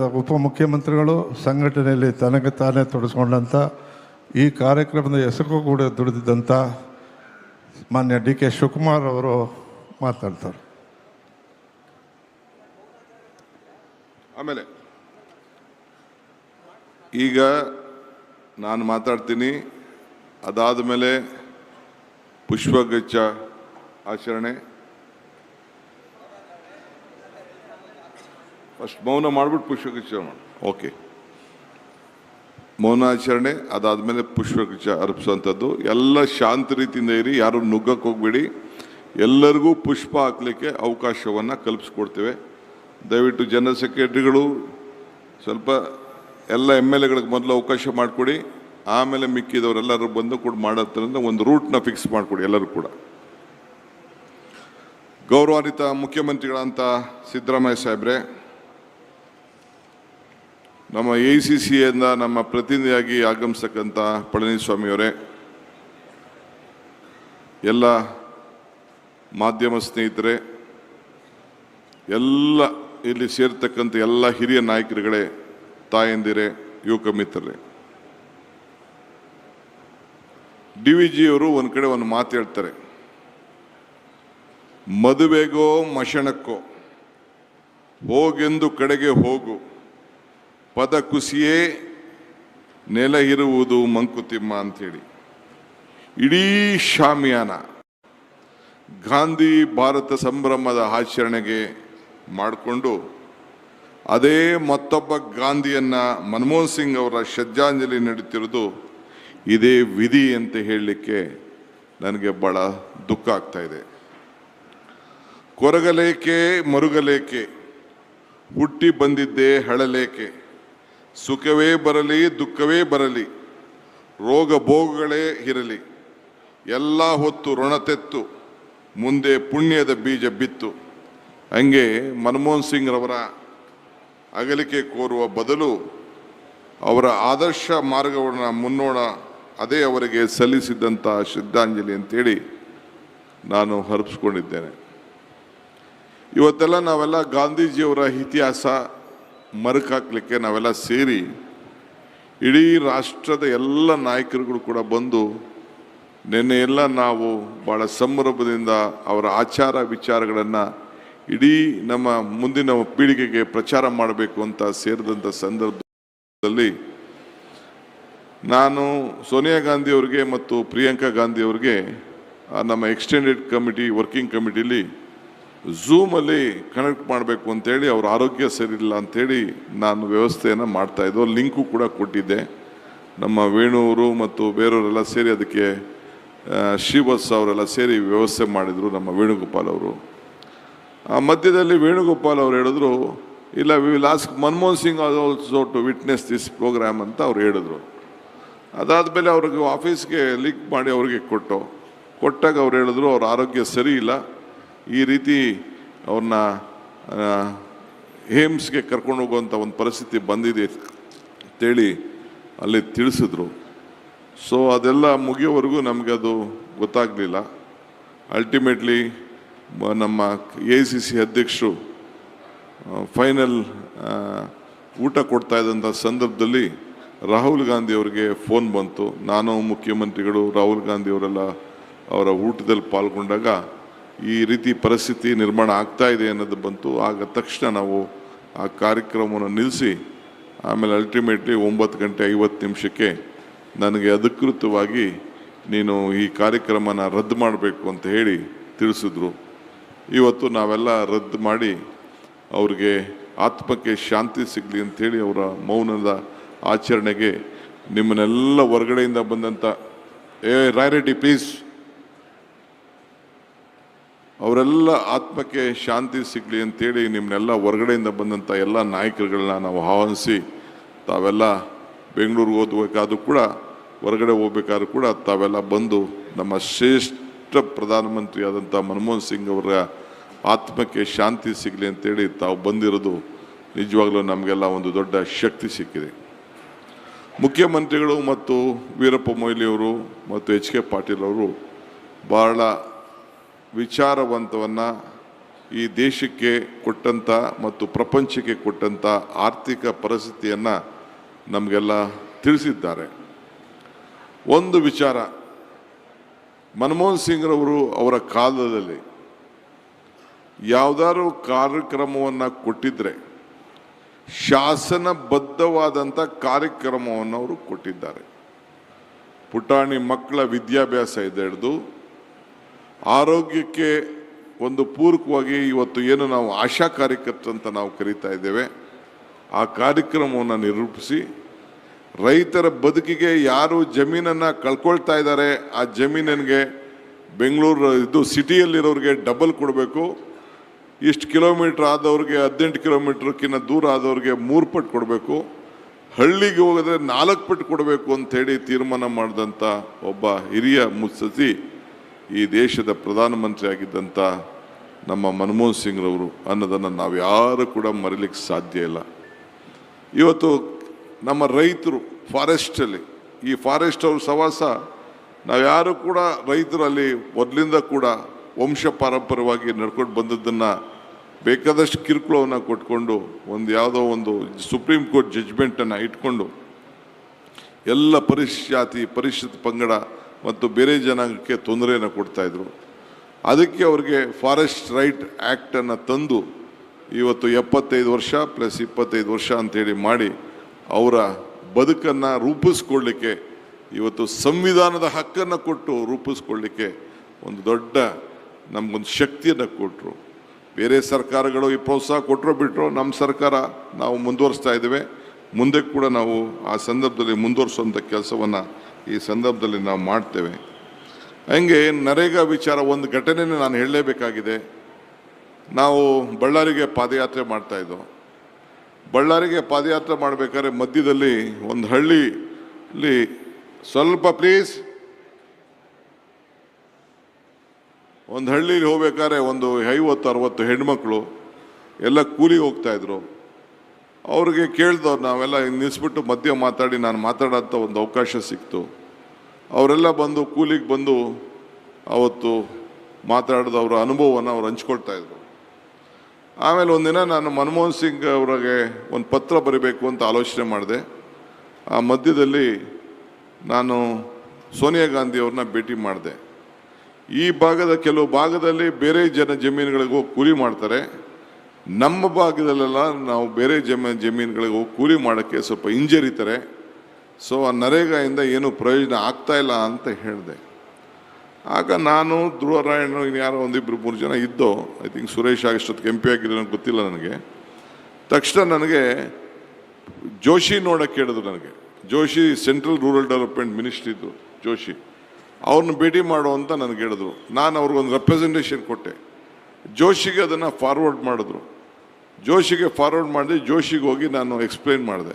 ಉಪಮುಖ್ಯಮಂತ್ರಿಗಳು ಸಂಘಟನೆಯಲ್ಲಿ ತನಗೆ ತಾನೇ ತೊಡಸ್ಕೊಂಡಂಥ ಈ ಕಾರ್ಯಕ್ರಮದ ಹೆಸರು ಕೂಡ ದುಡಿದಿದ್ದಂಥ ಮಾನ್ಯ ಡಿ ಕೆ ಶಿವಕುಮಾರ್ ಅವರು ಮಾತಾಡ್ತಾರೆ. ಆಮೇಲೆ ಈಗ ನಾನು ಮಾತಾಡ್ತೀನಿ. ಅದಾದ ಮೇಲೆ ಪುಷ್ಪಗುಚ್ಛ ಆಚರಣೆ. ಫಸ್ಟ್ ಮೌನ ಮಾಡ್ಬಿಟ್ಟು ಪುಷ್ಪಗುಚ್ಛ ಮಾಡಿ. ಓಕೆ. ಮೌನಾಚರಣೆ, ಅದಾದಮೇಲೆ ಪುಷ್ಪಗುಚ್ಛ ಅರ್ಪಿಸುವಂಥದ್ದು. ಎಲ್ಲ ಶಾಂತ ರೀತಿಯಿಂದ ಇರಿ, ಯಾರು ನುಗ್ಗಕ್ಕೆ ಹೋಗ್ಬೇಡಿ. ಎಲ್ಲರಿಗೂ ಪುಷ್ಪ ಹಾಕಲಿಕ್ಕೆ ಅವಕಾಶವನ್ನು ಕಲ್ಪಿಸ್ಕೊಡ್ತೇವೆ. ದಯವಿಟ್ಟು ಜನರಲ್ ಸೆಕ್ರೆಟರಿಗಳು, ಸ್ವಲ್ಪ ಎಲ್ಲ ಎಂ ಎಲ್ ಎಗಳಿಗೆ ಮೊದಲು ಅವಕಾಶ ಮಾಡಿಕೊಡಿ. ಆಮೇಲೆ ಮಿಕ್ಕಿದವರೆಲ್ಲರೂ ಬಂದು ಕೂಡ ಮಾಡೋದ್ರಿಂದ ಒಂದು ರೂಟ್ನ ಫಿಕ್ಸ್ ಮಾಡಿಕೊಡಿ ಎಲ್ಲರೂ ಕೂಡ. ಗೌರವಾನ್ವಿತ ಮುಖ್ಯಮಂತ್ರಿಗಳಂತ ಸಿದ್ದರಾಮಯ್ಯ ಸಾಹೇಬ್ರೆ ನಮ್ಮ ಎ ಸಿ ಸಿಯಿಂದ ನಮ್ಮ ಪ್ರತಿನಿಧಿಯಾಗಿ ಆಗಮಿಸ್ತಕ್ಕಂಥ ಪಳನಿಸ್ವಾಮಿಯವರೇ, ಎಲ್ಲ ಮಾಧ್ಯಮ ಸ್ನೇಹಿತರೆ, ಎಲ್ಲ ಇಲ್ಲಿ ಸೇರ್ತಕ್ಕಂಥ ಎಲ್ಲ ಹಿರಿಯ ನಾಯಕರುಗಳೇ, ತಾಯಂದಿರೇ, ಯುವಕ ಮಿತ್ರರೇ. ಡಿ ವಿ ಜಿಯವರು ಒಂದು ಕಡೆ ಒಂದು ಮಾತು ಹೇಳ್ತಾರೆ. ಮದುವೆಗೋ ಮಶಣಕ್ಕೋ, ಹೋಗೆಂದು ಕಡೆಗೆ ಹೋಗು. ಪದ ಕುಸಿಯೇ ನೆಲ ಇರುವುದು ಮಂಕುತಿಮ್ಮ ಅಂಥೇಳಿ ಇಡೀ ಶಾಮಿಯಾನ ಗಾಂಧಿ ಭಾರತ ಸಂಭ್ರಮದ ಆಚರಣೆಗೆ ಮಾಡಿಕೊಂಡು ಅದೇ ಮತ್ತೊಬ್ಬ ಗಾಂಧಿಯನ್ನ ಮನಮೋಹನ್ ಸಿಂಗ್ ಅವರ ಶ್ರದ್ಧಾಂಜಲಿ ನಡೀತಿರೋದು ಇದೇ ವಿಧಿ ಅಂತ ಹೇಳಲಿಕ್ಕೆ ನನಗೆ ಬಹಳ ದುಃಖ ಆಗ್ತಾ ಇದೆ. ಕೊರಗಲೇಕೆ, ಮರುಗಲೇಕೆ, ಹುಟ್ಟಿ ಬಂದಿದ್ದೇ ಹಳಲೇಕೆ ಸುಖವೇ ಬರಲಿ, ದುಃಖವೇ ಬರಲಿ, ರೋಗ ಭೋಗಗಳೇ ಇರಲಿ, ಎಲ್ಲ ಹೊತ್ತು ಋಣತೆತ್ತು ಮುಂದೆ ಪುಣ್ಯದ ಬೀಜ ಬಿತ್ತು. ಹಂಗೆ ಮನಮೋಹನ್ ಸಿಂಗ್ ರವರ ಅಗಲಿಕೆ ಕೋರುವ ಬದಲು ಅವರ ಆದರ್ಶ ಮಾರ್ಗವನ್ನು ಮುನ್ನೋಣ, ಅದೇ ಅವರಿಗೆ ಸಲ್ಲಿಸಿದ್ದಂಥ ಶ್ರದ್ಧಾಂಜಲಿ ಅಂತೇಳಿ ನಾನು ಹರಪಿಸ್ಕೊಂಡಿದ್ದೇನೆ. ಇವತ್ತೆಲ್ಲ ನಾವೆಲ್ಲ ಗಾಂಧೀಜಿಯವರ ಇತಿಹಾಸ ಮರುಕಾಕ್ಲಿಕ್ಕೆ ನಾವೆಲ್ಲ ಸೇರಿ ಇಡೀ ರಾಷ್ಟ್ರದ ಎಲ್ಲ ನಾಯಕರುಗಳು ಕೂಡ ಬಂದು ನಿನ್ನೆ ಎಲ್ಲ ನಾವು ಭಾಳ ಸಂಭ್ರಮದಿಂದ ಅವರ ಆಚಾರ ವಿಚಾರಗಳನ್ನು ಇಡೀ ನಮ್ಮ ಮುಂದಿನ ಪೀಳಿಗೆಗೆ ಪ್ರಚಾರ ಮಾಡಬೇಕು ಅಂತ ಸೇರಿದಂಥ ಸಂದರ್ಭದಲ್ಲಿ ನಾನು ಸೋನಿಯಾ ಗಾಂಧಿ ಅವರಿಗೆ ಮತ್ತು ಪ್ರಿಯಾಂಕಾ ಗಾಂಧಿ ಅವರಿಗೆ ನಮ್ಮ ಎಕ್ಸ್ಟೆಂಡೆಡ್ ಕಮಿಟಿ ವರ್ಕಿಂಗ್ ಕಮಿಟಿಲಿ ಝೂಮಲ್ಲಿ ಕನೆಕ್ಟ್ ಮಾಡಬೇಕು ಅಂತೇಳಿ ಅವ್ರ ಆರೋಗ್ಯ ಸರಿಯಿಲ್ಲ ಅಂಥೇಳಿ ನಾನು ವ್ಯವಸ್ಥೆಯನ್ನು ಮಾಡ್ತಾ ಇದ್ದು. ಲಿಂಕು ಕೂಡ ಕೊಟ್ಟಿದ್ದೆ. ನಮ್ಮ ವೇಣುವರು ಮತ್ತು ಬೇರೆಯವರೆಲ್ಲ ಸೇರಿ ಅದಕ್ಕೆ ಶ್ರೀವತ್ಸ ಅವರೆಲ್ಲ ಸೇರಿ ವ್ಯವಸ್ಥೆ ಮಾಡಿದರು ನಮ್ಮ ವೇಣುಗೋಪಾಲ್ ಅವರು. ಆ ಮಧ್ಯದಲ್ಲಿ ವೇಣುಗೋಪಾಲ್ ಅವರು ಹೇಳಿದ್ರು, ಇಲ್ಲ we ask Manmohan Singh also to witness this programme ಅಂತ ಅವ್ರು ಹೇಳಿದ್ರು. ಅದಾದಮೇಲೆ ಅವ್ರಿಗೆ ಆಫೀಸ್ಗೆ ಲಿಂಕ್ ಮಾಡಿ ಅವ್ರಿಗೆ ಕೊಟ್ಟು, ಕೊಟ್ಟಾಗ ಅವ್ರು ಹೇಳಿದ್ರು, ಅವ್ರ ಆರೋಗ್ಯ ಸರಿ ಇಲ್ಲ. ಈ ರೀತಿ ಅವ್ರನ್ನ ಏಮ್ಸ್ಗೆ ಕರ್ಕೊಂಡು ಹೋಗುವಂಥ ಒಂದು ಪರಿಸ್ಥಿತಿ ಬಂದಿದೆ ಅಂತೇಳಿ ಅಲ್ಲಿ ತಿಳಿಸಿದ್ರು. ಸೊ ಅದೆಲ್ಲ ಮುಗಿಯೋವರೆಗೂ ನಮಗೆ ಅದು ಗೊತ್ತಾಗಲಿಲ್ಲ. ಅಲ್ಟಿಮೇಟ್ಲಿ ನಮ್ಮ ಎ ಸಿ ಸಿ ಅಧ್ಯಕ್ಷರು ಫೈನಲ್ ಊಟ ಕೊಡ್ತಾ ಇದ್ದಂಥ ಸಂದರ್ಭದಲ್ಲಿ ರಾಹುಲ್ ಗಾಂಧಿ ಅವರಿಗೆ ಫೋನ್ ಬಂತು. ನಾನು ಮುಖ್ಯಮಂತ್ರಿಗಳು ರಾಹುಲ್ ಗಾಂಧಿ ಅವರೆಲ್ಲ ಅವರ ಊಟದಲ್ಲಿ ಪಾಲ್ಗೊಂಡಾಗ ಈ ರೀತಿ ಪರಿಸ್ಥಿತಿ ನಿರ್ಮಾಣ ಆಗ್ತಾ ಇದೆ ಅನ್ನೋದು ಬಂತು. ಆಗ ತಕ್ಷಣ ನಾವು ಆ ಕಾರ್ಯಕ್ರಮವನ್ನು ನಿಲ್ಲಿಸಿ, ಆಮೇಲೆ ಅಲ್ಟಿಮೇಟ್ಲಿ ಒಂಬತ್ತು ಗಂಟೆ ಐವತ್ತು ನಿಮಿಷಕ್ಕೆ ನನಗೆ ಅಧಿಕೃತವಾಗಿ ನೀನು ಈ ಕಾರ್ಯಕ್ರಮನ ರದ್ದು ಮಾಡಬೇಕು ಅಂತ ಹೇಳಿ ತಿಳಿಸಿದ್ರು. ಇವತ್ತು ನಾವೆಲ್ಲ ರದ್ದು ಮಾಡಿ ಅವ್ರಿಗೆ ಆತ್ಮಕ್ಕೆ ಶಾಂತಿ ಸಿಗಲಿ ಅಂಥೇಳಿ ಅವರ ಮೌನದ ಆಚರಣೆಗೆ ನಿಮ್ಮನ್ನೆಲ್ಲ ಹೊರಗಡೆಯಿಂದ ಬಂದಂಥ ಏ ರಾಯರೆಡ್ಡಿ ಪ್ಲೀಸ್ ಅವರೆಲ್ಲ ಆತ್ಮಕ್ಕೆ ಶಾಂತಿ ಸಿಗಲಿ ಅಂತೇಳಿ ನಿಮ್ಮನ್ನೆಲ್ಲ ಹೊರಗಡೆಯಿಂದ ಬಂದಂಥ ಎಲ್ಲ ನಾಯಕರುಗಳನ್ನ ನಾವು ಆಹ್ವಾನಿಸಿ ತಾವೆಲ್ಲ ಬೆಂಗಳೂರಿಗೆ ಓದಬೇಕಾದ್ರೂ ಕೂಡ, ಹೊರಗಡೆ ಹೋಗ್ಬೇಕಾದ್ರೂ ಕೂಡ ತಾವೆಲ್ಲ ಬಂದು ನಮ್ಮ ಶ್ರೇಷ್ಠ ಪ್ರಧಾನಮಂತ್ರಿಯಾದಂಥ ಮನಮೋಹನ್ ಸಿಂಗ್ ಅವರ ಆತ್ಮಕ್ಕೆ ಶಾಂತಿ ಸಿಗಲಿ ಅಂತೇಳಿ ತಾವು ಬಂದಿರೋದು ನಿಜವಾಗ್ಲೂ ನಮಗೆಲ್ಲ ಒಂದು ದೊಡ್ಡ ಶಕ್ತಿ ಸಿಕ್ಕಿದೆ. ಮುಖ್ಯಮಂತ್ರಿಗಳು ಮತ್ತು ವೀರಪ್ಪ ಮೊಯ್ಲಿಯವರು ಮತ್ತು ಎಚ್ ಕೆ ಪಾಟೀಲ್ ಅವರು ಬಹಳ ವಿಚಾರವಂತವನ್ನು ಈ ದೇಶಕ್ಕೆ ಕೊಟ್ಟಂಥ ಮತ್ತು ಪ್ರಪಂಚಕ್ಕೆ ಕೊಟ್ಟಂಥ ಆರ್ಥಿಕ ಪರಿಸ್ಥಿತಿಯನ್ನು ನಮಗೆಲ್ಲ ತಿಳಿಸಿದ್ದಾರೆ. ಒಂದು ವಿಚಾರ, ಮನಮೋಹನ್ ಸಿಂಗ್ರವರು ಅವರ ಕಾಲದಲ್ಲಿ ಯಾವುದಾದ್ರು ಕಾರ್ಯಕ್ರಮವನ್ನು ಕೊಟ್ಟಿದ್ದರೆ ಶಾಸನಬದ್ಧವಾದಂಥ ಕಾರ್ಯಕ್ರಮವನ್ನು ಅವರು ಕೊಟ್ಟಿದ್ದಾರೆ. ಪುಟಾಣಿ ಮಕ್ಕಳ ವಿದ್ಯಾಭ್ಯಾಸ ಇದೆ ಹಿಡಿದು ಆರೋಗ್ಯಕ್ಕೆ ಒಂದು ಪೂರಕವಾಗಿ ಇವತ್ತು ಏನು ನಾವು ಆಶಾ ಕಾರ್ಯಕರ್ತರು ಅಂತ ನಾವು ಕರೀತಾ ಇದ್ದೇವೆ, ಆ ಕಾರ್ಯಕ್ರಮವನ್ನು ನಿರೂಪಿಸಿ. ರೈತರ ಬದುಕಿಗೆ ಯಾರು ಜಮೀನನ್ನು ಕಳ್ಕೊಳ್ತಾ ಇದ್ದಾರೆ, ಆ ಜಮೀನಿಗೆ ಬೆಂಗಳೂರು ಇದು ಸಿಟಿಯಲ್ಲಿರೋರಿಗೆ ಡಬಲ್ ಕೊಡಬೇಕು. ಇಷ್ಟು ಕಿಲೋಮೀಟ್ರ್ ಆದವ್ರಿಗೆ ಹದಿನೆಂಟು ಕಿಲೋಮೀಟ್ರಕ್ಕಿಂತ ದೂರ ಆದವ್ರಿಗೆ ಮೂರು ಪಟ್ಟು ಕೊಡಬೇಕು. ಹಳ್ಳಿಗೆ ಹೋಗಿದ್ರೆ ನಾಲ್ಕು ಪಟ್ಟು ಕೊಡಬೇಕು ಅಂತ ಹೇಳಿ ತೀರ್ಮಾನ ಮಾಡಿದಂಥ ಒಬ್ಬ ಹಿರಿಯ ಮುತ್ಸತಿ ಈ ದೇಶದ ಪ್ರಧಾನಮಂತ್ರಿ ಆಗಿದ್ದಂಥ ನಮ್ಮ ಮನಮೋಹನ್ ಸಿಂಗ್ರವರು ಅನ್ನೋದನ್ನು ನಾವು ಯಾರು ಕೂಡ ಮರಿಲಿಕ್ಕೆ ಸಾಧ್ಯ ಇಲ್ಲ. ಇವತ್ತು ನಮ್ಮ ರೈತರು ಫಾರೆಸ್ಟಲ್ಲಿ ಈ ಫಾರೆಸ್ಟ್ ಅವ್ರ ಸವಾಸ ನಾವು ಯಾರು ಕೂಡ ರೈತರು ಅಲ್ಲಿ ಮೊದಲಿಂದ ಕೂಡ ವಂಶ ಪಾರಂಪರ್ಯವಾಗಿ ನಡ್ಕೊಂಡು ಬಂದದ್ದನ್ನು ಬೇಕಾದಷ್ಟು ಕಿರುಕುಳವನ್ನು ಕೊಟ್ಕೊಂಡು ಒಂದು ಯಾವುದೋ ಒಂದು ಸುಪ್ರೀಂ ಕೋರ್ಟ್ ಜಡ್ಜ್ಮೆಂಟನ್ನು ಇಟ್ಕೊಂಡು ಎಲ್ಲ ಪರಿಶ್ ಜಾತಿ, ಪರಿಶಿಷ್ಟ ಪಂಗಡ ಮತ್ತು ಬೇರೆ ಜನಾಂಗಕ್ಕೆ ತೊಂದರೆಯನ್ನು ಕೊಡ್ತಾ ಇದ್ರು. ಅದಕ್ಕೆ ಅವ್ರಿಗೆ ಫಾರೆಸ್ಟ್ ರೈಟ್ ಆ್ಯಕ್ಟನ್ನು ತಂದು ಇವತ್ತು ಎಪ್ಪತ್ತೈದು ವರ್ಷ ಪ್ಲಸ್ ಇಪ್ಪತ್ತೈದು ವರ್ಷ ಅಂತೇಳಿ ಮಾಡಿ ಅವರ ಬದುಕನ್ನು ರೂಪಿಸ್ಕೊಳ್ಳಿಕ್ಕೆ ಇವತ್ತು ಸಂವಿಧಾನದ ಹಕ್ಕನ್ನು ಕೊಟ್ಟು ರೂಪಿಸ್ಕೊಳ್ಳಿಕ್ಕೆ ಒಂದು ದೊಡ್ಡ ನಮಗೊಂದು ಶಕ್ತಿಯನ್ನು ಕೊಟ್ಟರು ಬೇರೆ ಸರ್ಕಾರಗಳು ಈ ಪ್ರೋತ್ಸಾಹ ಕೊಟ್ಟರು ಬಿಟ್ಟರು ನಮ್ಮ ಸರ್ಕಾರ ನಾವು ಮುಂದುವರಿಸ್ತಾ ಇದ್ದೇವೆ. ಮುಂದೆ ಕೂಡ ನಾವು ಆ ಸಂದರ್ಭದಲ್ಲಿ ಮುಂದುವರಿಸುವಂಥ ಕೆಲಸವನ್ನು ಈ ಸಂದರ್ಭದಲ್ಲಿ ನಾವು ಮಾಡ್ತೇವೆ. ಹಂಗೆ ನರೇಗಾ ವಿಚಾರ ಒಂದು ಘಟನೆನೇ ನಾನು ಹೇಳಲೇಬೇಕಾಗಿದೆ. ನಾವು ಬಳ್ಳಾರಿಗೆ ಪಾದಯಾತ್ರೆ ಮಾಡ್ತಾಯಿದ್ದೋ ಬಳ್ಳಾರಿಗೆ ಪಾದಯಾತ್ರೆ ಮಾಡಬೇಕಾದ್ರೆ ಮಧ್ಯದಲ್ಲಿ ಒಂದು ಹಳ್ಳಿಲಿ ಸ್ವಲ್ಪ ಪ್ಲೀಸ್ ಒಂದು ಹಳ್ಳಿಲಿ ಹೋಗ್ಬೇಕಾದ್ರೆ ಒಂದು ಐವತ್ತು, ಅರವತ್ತು ಹೆಣ್ಮಕ್ಳು ಎಲ್ಲ ಕೂಲಿಗೆ ಹೋಗ್ತಾ ಇದ್ರು. ಅವ್ರಿಗೆ ಕೇಳ್ದವ್ರು ನಾವೆಲ್ಲ ನಿಲ್ಲಿಸ್ಬಿಟ್ಟು ಮಧ್ಯ ಮಾತಾಡಿ ನಾನು ಮಾತಾಡೋಂಥ ಒಂದು ಅವಕಾಶ ಸಿಕ್ತು. ಅವರೆಲ್ಲ ಬಂದು ಕೂಲಿಗೆ ಬಂದು ಅವತ್ತು ಮಾತಾಡಿದ ಅವರ ಅನುಭವವನ್ನು ಅವ್ರು ಹಂಚ್ಕೊಳ್ತಾ ಇದ್ರು. ಆಮೇಲೆ ಒಂದಿನ ನಾನು ಮನಮೋಹನ್ ಸಿಂಗ್ ಅವರಿಗೆ ಒಂದು ಪತ್ರ ಬರೀಬೇಕು ಅಂತ ಆಲೋಚನೆ ಮಾಡಿದೆ. ಆ ಮಧ್ಯದಲ್ಲಿ ನಾನು ಸೋನಿಯಾ ಗಾಂಧಿ ಅವ್ರನ್ನ ಭೇಟಿ ಮಾಡಿದೆ. ಈ ಭಾಗದ ಕೆಲವು ಭಾಗದಲ್ಲಿ ಬೇರೆ ಜನ ಜಮೀನುಗಳಿಗೂ ಕೂಲಿ ಮಾಡ್ತಾರೆ. ನಮ್ಮ ಭಾಗದಲ್ಲೆಲ್ಲ ನಾವು ಬೇರೆ ಜಮ, ಜಮೀನುಗಳಿಗೆ ಹೋಗಿ ಕೂಲಿ ಮಾಡೋಕ್ಕೆ ಸ್ವಲ್ಪ ಹಿಂಜರಿತಾರೆ. ಸೊ ಆ ನರೇಗಾಯಿಂದ ಏನು ಪ್ರಯೋಜನ ಆಗ್ತಾ ಇಲ್ಲ ಅಂತ ಹೇಳಿದೆ. ಆಗ ನಾನು ಧ್ರುವರಾಯಣ ಯಾರೋ ಒಂದಿಬ್ಬರು ಮೂರು ಜನ ಇದ್ದೋ ಐ ಥಿಂಕ್ ಸುರೇಶ್ ಆಗಿಷ್ಟೊತ್ತಿಗೆ ಎಂ ಪಿ ಗೊತ್ತಿಲ್ಲ ನನಗೆ. ತಕ್ಷಣ ನನಗೆ ಜೋಶಿ ನೋಡಕ್ಕೆ ಹೇಳಿದ್ರು ನನಗೆ. Joshi central rural development ministry ಇದ್ದರು ಜೋಶಿ. ಅವ್ರನ್ನ ಭೇಟಿ ಮಾಡು ಅಂತ ನನಗೆ ಹೇಳಿದ್ರು. ನಾನು ಅವ್ರಿಗೊಂದು ರೆಪ್ರೆಸೆಂಟೇಷನ್ ಕೊಟ್ಟೆ. ಜೋಶಿಗೆ ಅದನ್ನು ಫಾರ್ವರ್ಡ್ ಮಾಡಿದ್ರು. ಜೋಶಿಗೆ ಫಾರ್ವರ್ಡ್ ಮಾಡಿದೆ, ಜೋಶಿಗೆ ಹೋಗಿ ನಾನು ಎಕ್ಸ್ಪ್ಲೈನ್ ಮಾಡಿದೆ.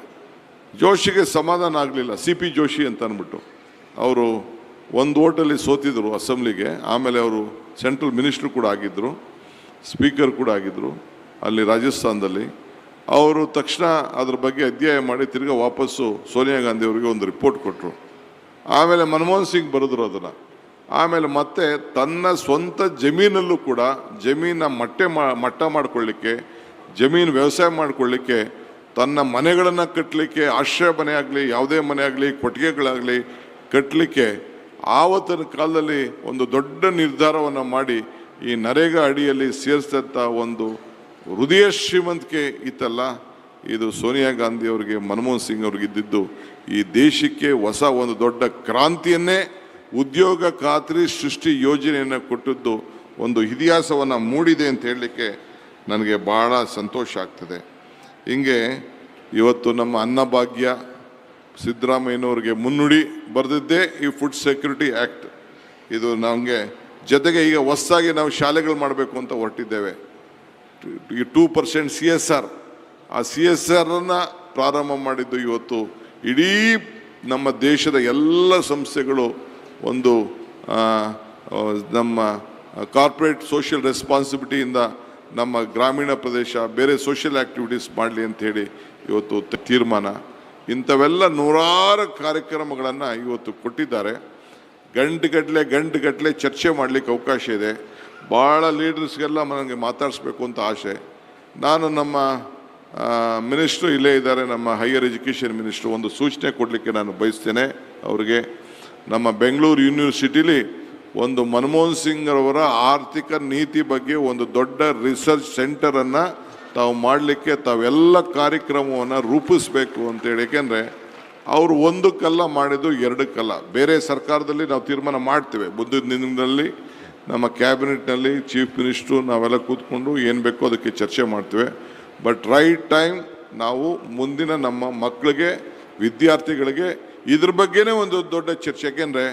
ಜೋಶಿಗೆ ಸಮಾಧಾನ ಆಗಲಿಲ್ಲ ಸಿ ಪಿ ಜೋಶಿ ಅಂತ ಅಂದ್ಬಿಟ್ಟು ಅವರು ಒಂದು ಓಟಲ್ಲಿ ಸೋತಿದ್ರು ಅಸೆಂಬ್ಲಿಗೆ, ಆಮೇಲೆ ಅವರು ಸೆಂಟ್ರಲ್ ಮಿನಿಸ್ಟ್ರು ಕೂಡ ಆಗಿದ್ದರು ಸ್ಪೀಕರ್ ಕೂಡ ಆಗಿದ್ದರು ಅಲ್ಲಿ ರಾಜಸ್ಥಾನದಲ್ಲಿ. ಅವರು ತಕ್ಷಣ ಅದ್ರ ಬಗ್ಗೆ ಅಧ್ಯಯನ ಮಾಡಿ ತಿರ್ಗಾ ವಾಪಸ್ಸು ಸೋನಿಯಾ ಗಾಂಧಿ ಅವರಿಗೆ ಒಂದು ರಿಪೋರ್ಟ್ ಕೊಟ್ಟರು ಆಮೇಲೆ ಮನಮೋಹನ್ ಸಿಂಗ್ ಬರೆದ್ರು ಅದನ್ನು. ಆಮೇಲೆ ಮತ್ತೆ ತನ್ನ ಸ್ವಂತ ಜಮೀನಲ್ಲೂ ಕೂಡ, ಜಮೀನ ಮಟ್ಟೆ ಮಟ್ಟ ಮಾಡಿಕೊಳ್ಳಿಕ್ಕೆ ಜಮೀನು ವ್ಯವಸಾಯ ಮಾಡಿಕೊಳ್ಳಿಕ್ಕೆ, ತನ್ನ ಮನೆಗಳನ್ನು ಕಟ್ಟಲಿಕ್ಕೆ ಆಶ್ರಯ ಮನೆ ಆಗಲಿ, ಯಾವುದೇ ಮನೆ ಆಗಲಿ, ಕೊಟ್ಟಿಗೆಗಳಾಗಲಿ ಕಟ್ಟಲಿಕ್ಕೆ ಆವತ್ತಿನ ಕಾಲದಲ್ಲಿ ಒಂದು ದೊಡ್ಡ ನಿರ್ಧಾರವನ್ನು ಮಾಡಿ ಈ ನರೇಗಾ ಅಡಿಯಲ್ಲಿ ಸೇರಿಸಿದಂಥ ಒಂದು ಹೃದಯ ಶ್ರೀಮಂತಿಕೆ ಇತ್ತಲ್ಲ, ಇದು ಸೋನಿಯಾ ಗಾಂಧಿ ಅವರಿಗೆ, ಮನಮೋಹನ್ ಸಿಂಗ್ ಅವ್ರಿಗೆ ಇದ್ದಿದ್ದು, ಈ ದೇಶಕ್ಕೆ ಹೊಸ ಒಂದು ದೊಡ್ಡ ಕ್ರಾಂತಿಯನ್ನೇ, ಉದ್ಯೋಗ ಖಾತ್ರಿ ಸೃಷ್ಟಿ ಯೋಜನೆಯನ್ನು ಕೊಟ್ಟಿದ್ದು ಒಂದು ಇತಿಹಾಸವನ್ನು ಮೂಡಿದೆ ಅಂತ ಹೇಳಲಿಕ್ಕೆ ನನಗೆ ಭಾಳ ಸಂತೋಷ ಆಗ್ತದೆ. ಹಿಂಗೆ ಇವತ್ತು ನಮ್ಮ ಅನ್ನಭಾಗ್ಯ ಸಿದ್ದರಾಮಯ್ಯನವ್ರಿಗೆ ಮುನ್ನುಡಿ ಬರೆದಿದ್ದೇ ಈ ಫುಡ್ ಸೆಕ್ಯೂರಿಟಿ ಆ್ಯಕ್ಟ್ ಇದು ನಮಗೆ ಜೊತೆಗೆ ಈಗ ಹೊಸದಾಗಿ ನಾವು ಶಾಲೆಗಳು ಮಾಡಬೇಕು ಅಂತ ಹೊರಟಿದ್ದೇವೆ. ಈ two percent C S R ಆ ಸಿ ಎಸ್ ಆರನ್ನು ಪ್ರಾರಂಭ ಮಾಡಿದ್ದು ಇವತ್ತು ಇಡೀ ನಮ್ಮ ದೇಶದ ಎಲ್ಲ ಸಂಸ್ಥೆಗಳು ಒಂದು ನಮ್ಮ ಕಾರ್ಪೊರೇಟ್ ಸೋಷಿಯಲ್ ರೆಸ್ಪಾನ್ಸಿಬಿಲಿಟಿಯಿಂದ ನಮ್ಮ ಗ್ರಾಮೀಣ ಪ್ರದೇಶ ಬೇರೆ ಸೋಷಿಯಲ್ ಆ್ಯಕ್ಟಿವಿಟೀಸ್ ಮಾಡಲಿ ಅಂಥೇಳಿ ಇವತ್ತು ತೀರ್ಮಾನ. ಇಂಥವೆಲ್ಲ ನೂರಾರು ಕಾರ್ಯಕ್ರಮಗಳನ್ನು ಇವತ್ತು ಕೊಟ್ಟಿದ್ದಾರೆ. ಗಂಟುಗಟ್ಟಲೆ ಗಂಟುಗಟ್ಟಲೆ ಚರ್ಚೆ ಮಾಡಲಿಕ್ಕೆ ಅವಕಾಶ ಇದೆ. ಭಾಳ ಲೀಡರ್ಸ್ಗೆಲ್ಲ ನನಗೆ ಮಾತಾಡಿಸ್ಬೇಕು ಅಂತ ಆಸೆ. ನಾನು ನಮ್ಮ ಮಿನಿಸ್ಟ್ರು ಇಲ್ಲೇ ಇದ್ದಾರೆ. ನಮ್ಮ ಹೈಯರ್ ಎಜುಕೇಷನ್ ಮಿನಿಸ್ಟ್ರು ಒಂದು ಸೂಚನೆ ಕೊಡಲಿಕ್ಕೆ ನಾನು ಬಯಸ್ತೇನೆ. ಅವರಿಗೆ ನಮ್ಮ ಬೆಂಗಳೂರು ಯೂನಿವರ್ಸಿಟಿಲಿ ಒಂದು ಮನಮೋಹನ್ ಸಿಂಗ್ ಅವರ ಆರ್ಥಿಕ ನೀತಿ ಬಗ್ಗೆ ಒಂದು ದೊಡ್ಡ ರಿಸರ್ಚ್ ಸೆಂಟರನ್ನು ತಾವು ಮಾಡಲಿಕ್ಕೆ ತಾವೆಲ್ಲ ಕಾರ್ಯಕ್ರಮವನ್ನು ರೂಪಿಸಬೇಕು ಅಂತೇಳಿ ಏಕೆಂದರೆ ಅವರು ಒಂದಕ್ಕಲ್ಲ ಮಾಡಿದ್ದು ಎರಡಕ್ಕಲ್ಲ ಬೇರೆ ಸರ್ಕಾರದಲ್ಲಿ ನಾವು ತೀರ್ಮಾನ ಮಾಡ್ತೇವೆ. ಮುಂದಿನ ದಿನದಲ್ಲಿ ನಮ್ಮ ಕ್ಯಾಬಿನೆಟ್ನಲ್ಲಿ ಚೀಫ್ ಮಿನಿಸ್ಟ್ರು ನಾವೆಲ್ಲ ಕೂತ್ಕೊಂಡು ಏನು ಬೇಕೋ ಅದಕ್ಕೆ ಚರ್ಚೆ ಮಾಡ್ತೇವೆ. ಬಟ್ ರೈಟ್ ಟೈಮ್ ನಾವು ಮುಂದಿನ ನಮ್ಮ ಮಕ್ಕಳಿಗೆ, ವಿದ್ಯಾರ್ಥಿಗಳಿಗೆ ಇದ್ರ ಬಗ್ಗೆನೇ ಒಂದು ದೊಡ್ಡ ಚರ್ಚೆ. ಯಾಕೆಂದರೆ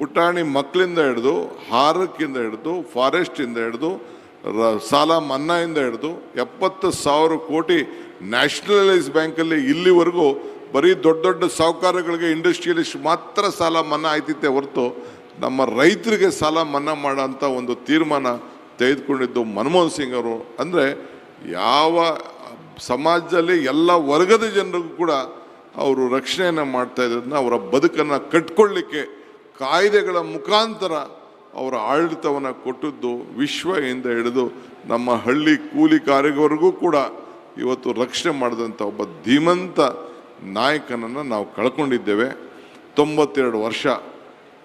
ಪುಟಾಣಿ ಮಕ್ಕಳಿಂದ ಹಿಡಿದು, ಹಾರಕ್ಕಿಂದ ಹಿಡಿದು ಫಾರೆಸ್ಟಿಂದ ಹಿಡಿದು, ರ- ಸಾಲ ಮನ್ನಾಯಿಂದ ಹಿಡಿದು ಎಪ್ಪತ್ತು ಸಾವಿರ ಕೋಟಿ ನ್ಯಾಷನಲೈಸ್ ಬ್ಯಾಂಕಲ್ಲಿ ಇಲ್ಲಿವರೆಗೂ ಬರೀ ದೊಡ್ಡ ದೊಡ್ಡ ಸಾಹುಕಾರಗಳಿಗೆ ಇಂಡಸ್ಟ್ರಿಯಲಿಸ್ಟ್ ಮಾತ್ರ ಸಾಲ ಮನ್ನಾ ಆಯ್ತಿತ್ತೆ ಹೊರತು ನಮ್ಮ ರೈತರಿಗೆ ಸಾಲ ಮನ್ನಾ ಮಾಡೋಂಥ ಒಂದು ತೀರ್ಮಾನ ತೆಗೆದುಕೊಂಡಿದ್ದು ಮನಮೋಹನ್ ಸಿಂಗ್ ಅವರು. ಅಂದರೆ ಯಾವ ಸಮಾಜದಲ್ಲಿ ಎಲ್ಲ ವರ್ಗದ ಜನರಿಗೂ ಕೂಡ ಅವರು ರಕ್ಷಣೆಯನ್ನು ಮಾಡ್ತಾ ಇರೋದನ್ನ ಅವರ ಬದುಕನ್ನು ಕಟ್ಕೊಳ್ಳಿಕ್ಕೆ ಕಾಯ್ದೆಗಳ ಮುಖಾಂತರ ಅವರ ಆಡಳಿತವನ್ನು ಕೊಟ್ಟದ್ದು ವಿಶ್ವದಿಂದ ಹಿಡಿದು ನಮ್ಮ ಹಳ್ಳಿ ಕೂಲಿ ಕಾರ್ಯವರೆಗೂ ಕೂಡ ಇವತ್ತು ರಕ್ಷಣೆ ಮಾಡಿದಂಥ ಒಬ್ಬ ಧೀಮಂತ ನಾಯಕನನ್ನು ನಾವು ಕಳ್ಕೊಂಡಿದ್ದೇವೆ. ತೊಂಬತ್ತೆರಡು ವರ್ಷ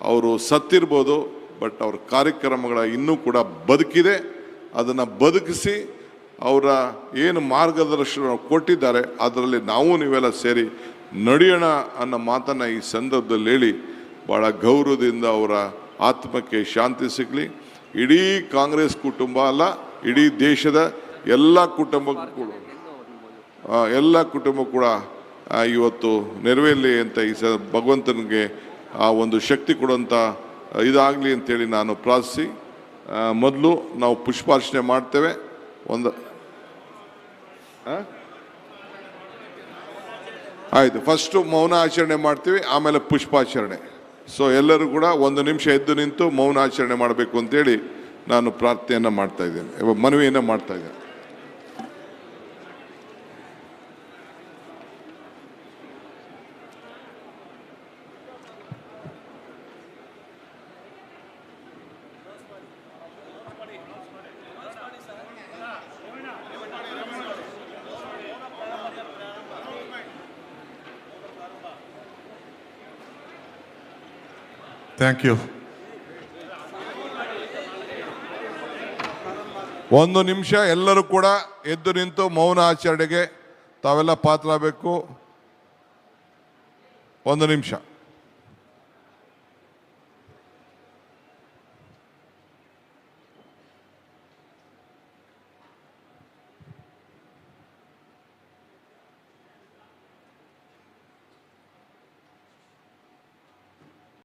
ಅವರು ಸತ್ತಿರ್ಬೋದು, ಬಟ್ ಅವ್ರ ಕಾರ್ಯಕ್ರಮಗಳ ಇನ್ನೂ ಕೂಡ ಬದುಕಿದೆ. ಅದನ್ನು ಬದುಕಿಸಿ ಅವರ ಏನು ಮಾರ್ಗದರ್ಶನ ಕೊಟ್ಟಿದ್ದಾರೆ, ಅದರಲ್ಲಿ ನಾವು ನೀವೆಲ್ಲ ಸೇರಿ ನಡೆಯೋಣ ಅನ್ನೋ ಮಾತನ್ನು ಈ ಸಂದರ್ಭದಲ್ಲಿ ಹೇಳಿ ಭಾಳ ಗೌರವದಿಂದ ಅವರ ಆತ್ಮಕ್ಕೆ ಶಾಂತಿ ಸಿಗಲಿ. ಇಡೀ ಕಾಂಗ್ರೆಸ್ ಕುಟುಂಬ ಅಲ್ಲ, ಇಡೀ ದೇಶದ ಎಲ್ಲ ಕುಟುಂಬ ಕೂಡ. ಎಲ್ಲ ಕುಟುಂಬ ಕೂಡ ಇವತ್ತು ನೆರವೇರಲಿ ಅಂತ ಈ ಸ ಭಗವಂತನಿಗೆ ಆ ಒಂದು ಶಕ್ತಿ ಕೊಡುವಂಥ ಇದಾಗಲಿ ಅಂತೇಳಿ ನಾನು ಪ್ರಾರ್ಥಿಸಿ. ಮೊದಲು ನಾವು ಪುಷ್ಪಾರ್ಚನೆ ಮಾಡ್ತೇವೆ. ಒಂದು ಆಯ್ತು ಫಸ್ಟು ಮೌನ ಆಚರಣೆ ಮಾಡ್ತೀವಿ, ಆಮೇಲೆ ಪುಷ್ಪಾಚರಣೆ. ಸೊ ಎಲ್ಲರೂ ಕೂಡ ಒಂದು ನಿಮಿಷ ಎದ್ದು ನಿಂತು ಮೌನ ಆಚರಣೆ ಮಾಡಬೇಕು ಅಂತೇಳಿ ನಾನು ಪ್ರಾರ್ಥನೆಯನ್ನು ಮಾಡ್ತಾಯಿದ್ದೇನೆ ಮನವಿಯನ್ನು ಮಾಡ್ತಾ ಥ್ಯಾಂಕ್ ಯು ಒಂದು ನಿಮಿಷ ಎಲ್ಲರೂ ಕೂಡ ಎದ್ದು ನಿಂತು ಮೌನ ಆಚರಣೆಗೆ ತಾವೆಲ್ಲ ಪಾತ್ರ ಆಗಬೇಕು. ಒಂದು ನಿಮಿಷ.